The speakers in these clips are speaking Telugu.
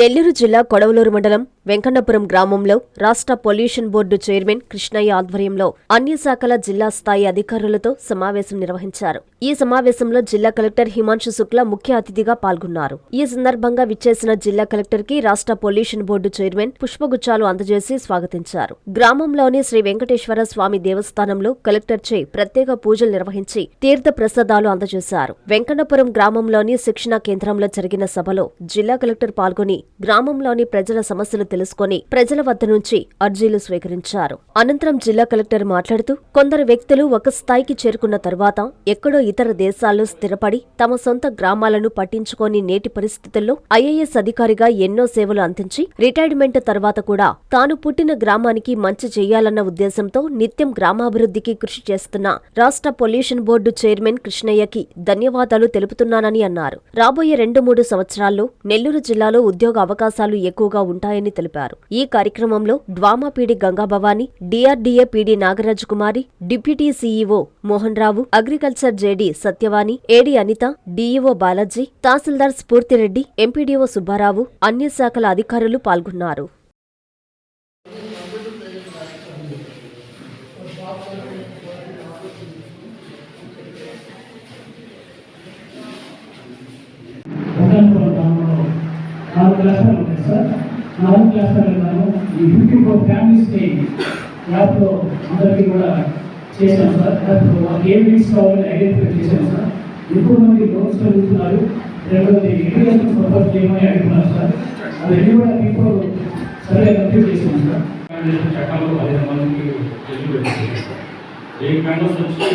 నెల్లూరు జిల్లా కొడవలూరు మండలం వెంకన్నపురం గ్రామంలో రాష్ట్ర పొల్యూషన్ బోర్డు చైర్మన్ కృష్ణయ్య ఆధ్వర్యంలో అన్ని శాఖల జిల్లా స్థాయి అధికారులతో సమావేశం నిర్వహించారు. ఈ సమావేశంలో జిల్లా కలెక్టర్ హిమాంశు శుక్ల ముఖ్య అతిథిగా పాల్గొన్నారు. ఈ సందర్భంగా విచ్చేసిన జిల్లా కలెక్టర్కి రాష్ట్ర పొల్యూషన్ బోర్డు చైర్మన్ పుష్పగుచ్చాలు అందజేసి స్వాగతించారు. గ్రామంలోని శ్రీ వెంకటేశ్వర స్వామి దేవస్థానంలో కలెక్టర్ చే ప్రత్యేక పూజలు నిర్వహించి తీర్థ ప్రసాదాలు అందజేశారు. వెంకన్నపురం గ్రామంలోని శిక్షణా కేంద్రంలో జరిగిన సభలో జిల్లా కలెక్టర్ పాల్గొని గ్రామంలోని ప్రజల సమస్యలు తెలుసుకొని ప్రజల వద్ద నుంచి అర్జీలు స్వీకరించారు. అనంతరం జిల్లా కలెక్టర్ మాట్లాడుతూ కొందరు వ్యక్తులు ఒక స్థాయికి చేరుకున్న తర్వాత ఎక్కడో ఇతర దేశాల్లో స్థిరపడి తమ సొంత గ్రామాలను పట్టించుకోని నేటి పరిస్థితుల్లో ఐఏఎస్ అధికారిగా ఎన్నో సేవలు అందించి రిటైర్మెంట్ తర్వాత కూడా తాను పుట్టిన గ్రామానికి మంచి చేయాలన్న ఉద్దేశంతో నిత్యం గ్రామాభివృద్ధికి కృషి చేస్తున్న రాష్ట్ర పొల్యూషన్ బోర్డు చైర్మన్ కృష్ణయ్యకి ధన్యవాదాలు తెలుపుతున్నానని అన్నారు. రాబోయే రెండు మూడు సంవత్సరాల్లో నెల్లూరు జిల్లాలో ఉద్యోగ అవకాశాలు ఎక్కువగా ఉంటాయని తెలిపారు. ఈ కార్యక్రమంలో DWMA PD Gangabhavani DRDA PD Nagaraj Kumari deputy CEO Mohan Rao agriculture JD Satyavani AD Anitha DEO Balaji తహసీల్దార్ స్ఫూర్తిరెడ్డి ఎంపీడీఓ సుబ్బారావు అన్ని శాఖల అధికారులు పాల్గొన్నారు. నాలుగు క్లాసులు వెళ్ళాము ఈ ఫిఫ్టీ ఫోర్ ఫ్యామిలీస్కి యాప్లో అందరికీ కూడా చేశాం సార్. యాప్లో వాళ్ళకి ఏం నీడ్స్ కావాలని ఐడెంటిఫై చేశాం సార్. ఎక్కువ మంది లోన్స్ అడుగుతున్నారు రెండవది ఎడ్యుకేషన్ సపోర్ట్ చేయమని అడుగుతున్నారు సార్. అవన్నీ కూడా ఇప్పుడు సరే కంప్లీట్ చేశాం సార్. చట్టాలు పదిహేను మందికి ఎలిజిబిలిటీ ఏ క్యాంపస్ వచ్చి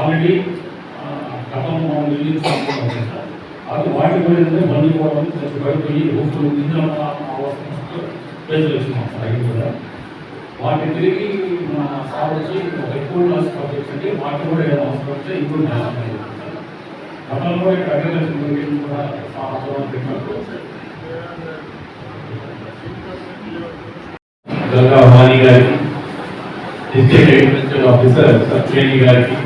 ఆల్రెడీ గతం రిలీజ్ సార్. అది వాటి కూడా ఏంటంటే బండి పోవడం కొంచెం బయటపోయి రూపులు ఇంధనం ప్లేస్ వేసుకున్నాం సార్ అవి కూడా వాటి తిరిగి మన సార్ వచ్చి ఒక ఎక్కువ క్లాస్ ప్రాజెక్ట్స్ అంటే వాటి కూడా ఏదైనా అవసరం వస్తే ఇంప్రూవ్ చేస్తాం గతంలో కూడా ఇక్కడ అగ్రికల్చర్ గురించి కూడా సార్ పెట్టినప్పుడు గంగా వాణి గారికి డిస్ట్రిక్ట్ అగ్రికల్చర్ ఆఫీసర్ సత్యేని గారికి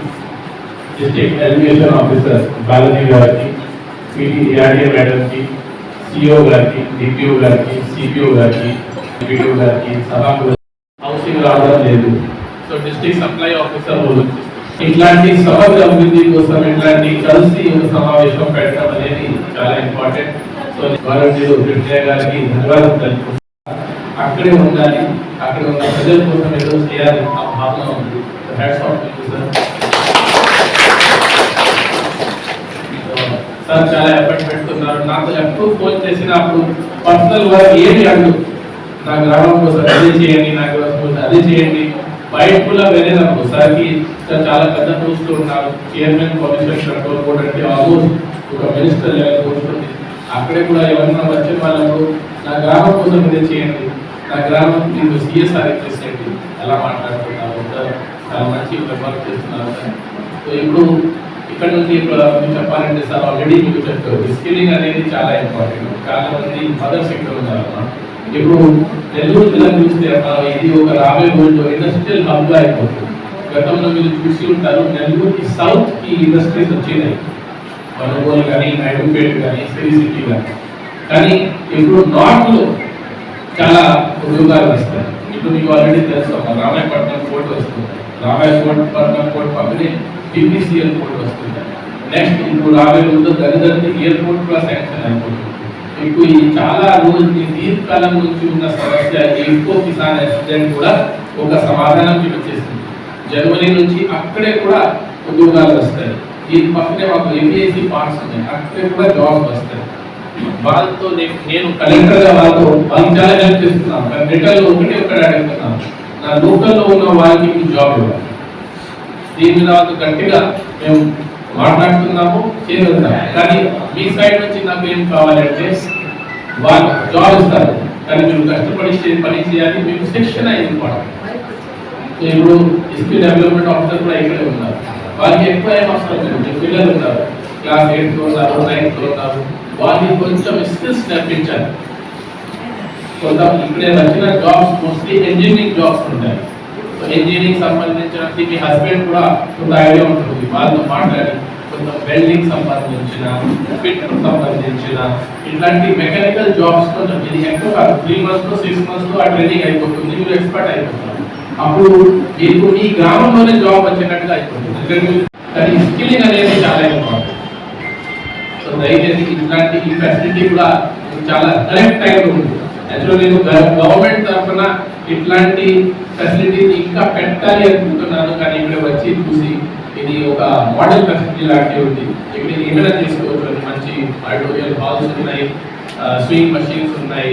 డిస్ట్రిక్ట్ ఎడ్యుకేషన్ ఆఫీసర్ బాలాజీ గారికి పీటీ ఏఆర్డీ మేడంకి సిఓ గారికి డిపిఓ గారికి సిపిఓ గారికి డిపిఓ గారికి సభకు హౌసింగ్ రావడం లేదు సో డిస్ట్రిక్ట్ సప్లై ఆఫీసర్ ఇట్లాంటి సమగ్ర అభివృద్ధి కోసం ఇట్లాంటి కలిసి ఒక సమావేశం పెట్టడం అనేది చాలా ఇంపార్టెంట్ సో గౌరవనీయులు కృష్ణయ్య గారికి ధన్యవాదాలు తెలుపుతున్నాను అక్కడే ఉండాలి అక్కడ ఉన్న ప్రజల కోసం ఏదో చేయాలి ఆ భావన ఉంది హ్యాట్స్ ఆఫ్ సార్ సార్ చాలా ఎఫర్ట్ పెడుతున్నారు. నాకు ఎప్పుడు ఫోన్ చేసినప్పుడు పర్సనల్ వర్క్ ఏమి అడుగు నా గ్రామం కోసం అదే చేయండి నా గ్రామం కోసం అదే చేయండి. బయట కూడా వెళ్ళినప్పుడు సార్కి చాలా పెద్ద పోస్టులు ఉన్నారు. చైర్మన్ పొల్యూషన్ కంట్రోల్ అంటే ఆల్మోస్ట్ ఒక మినిస్టర్ లెవెల్ పోస్ట్ ఉంది అక్కడే కూడా ఎవరైనా వచ్చే వాళ్ళప్పుడు నా గ్రామం కోసం ఇదే చేయండి. నా గ్రామం మీరు సిఎస్ఆర్ చేసేయండి. ఎలా మాట్లాడుతున్నారు? చాలా మంచి వర్క్ చేస్తున్నారు. సో ఇప్పుడు ఇక్కడ నుంచి ఇప్పుడు చెప్పాలంటే సార్ ఆల్రెడీ మీకు చెప్తారు స్కిల్లింగ్ అనేది చాలా ఇంపార్టెంట్ చాలా మంది మదర్ సెక్టర్ ఉన్నారు ఇప్పుడు నెల్లూరు జిల్లా చూస్తే ఇది ఒక రాబోయే రోజుల్లో ఇండస్ట్రియల్ హబ్గా అయిపోతుంది. గతంలో మీరు చూసి ఉంటారు నెల్లూరుకి సౌత్కి ఇండస్ట్రీస్ వచ్చినాయి. కొనుగోలు కానీ నాయుడుపేట కానీ సిరీ సిటీ కానీ. కానీ ఇప్పుడు నార్త్లో చాలా ఉద్యోగాలు వస్తాయి. ఇప్పుడు మీకు ఆల్రెడీ తెలుసు. రామాయపట్నం కోర్టు వస్తుంది. రామాయపట్నం కోర్టు పక్కనే టీపీసీఎల్ కోర్టు వస్తుంది. నెక్స్ట్ ఇప్పుడు రాబోయే ముందు దరిదరికి ఎయిర్పోర్ట్ కూడా శాంక్షన్ అయిపోతుంది ఇప్పుడు ఈ చాలా రోజులు దీర్ఘకాలం నుంచి ఉన్న సమస్య ఇంకో కిసాన్ యాక్సిడెంట్ కూడా ఒక సమాధానం చూపించేసింది జర్మనీ నుంచి అక్కడే కూడా ఉద్యోగాలు వస్తాయి. దీని పక్కనే మాకు ఏపీఎస్సీ పార్ట్స్ ఉన్నాయి. అక్కడే కూడా జాబ్స్ వస్తాయి. వాళ్ళతో నేను కలెక్టర్గా వాళ్ళతో హెల్ప్ చేస్తున్నాను కానీ రిటర్న్ ఒకటి ఒకటి అడుగుతున్నాను నా లోకల్లో ఉన్న వాళ్ళకి మీకు జాబ్ ఇవ్వాలి. దీని వాళ్ళతో గట్టిగా మేము మాట్లాడుతున్నాము చేయగలుగుతాం కానీ మీ సైడ్ నుంచి నాకు ఏం కావాలంటే వాళ్ళు జాబ్ ఇస్తారు. కానీ మీరు కష్టపడి పని చేయాలి మీకు శిక్షణ సో ఇప్పుడు స్కిల్ డెవలప్మెంట్ ఆఫీసర్ కూడా ఇక్కడే ఉన్నారు. వాళ్ళకి ఎక్కువ ఏం అవసరం లేదు. పిల్లలు ఉన్నారు. క్లాస్ ఎయిత్లో ఉన్నారు నైన్త్లో ఉన్నారు. వాళ్ళకి కొంచెం స్కిల్స్ నేర్పించాలి కొంత ఇక్కడే వచ్చిన జాబ్స్ మోస్ట్లీ ఇంజనీరింగ్ జాబ్స్ ఉంటాయి సో ఇంజనీరింగ్ సంబంధించిన మీ హస్బెండ్ కూడా కొంత ఐడియా ఉంటుంది వాళ్ళతో మాట్లాడి కొంచెం వెల్డింగ్ సంబంధించిన ఫిట్ సంబంధించిన ఇట్లాంటి మెకానికల్ జాబ్స్ కొంచెం ఇది ఎక్కువ కాదు త్రీ మంత్స్ సిక్స్ మంత్స్ ఆ ట్రైనింగ్ అయిపోతుంది మీరు ఎక్స్పర్ట్ అయిపోతారు అప్పుడు మీకు మీ గ్రామంలోనే జాబ్ వచ్చేటట్టుగా అయిపోతుంది ఎందుకంటే మీరు- కానీ స్కిల్లింగ్ అనేది చాలా ఇంపార్టెంట్ సో దయచేసి ఇట్లాంటి ఈ ఫెసిలిటీ కూడా చాలా కరెక్ట్ టైంలో ఉంది యాక్చువల్ నేను గవర్నమెంట్ తరఫున ఇట్లాంటి ఫెసిలిటీ ఇంకా పెట్టాలి అనుకుంటున్నాను కానీ ఇక్కడ వచ్చి చూసి ఇది ఒక మోడల్ ఫెసిలిటీ లాంటివి ఉంది. ఇక్కడ ఏమైనా తీసుకోవచ్చు మంచి ఆడిటోరియల్ హాల్స్ ఉన్నాయి స్వింగ్ మషిన్స్ ఉన్నాయి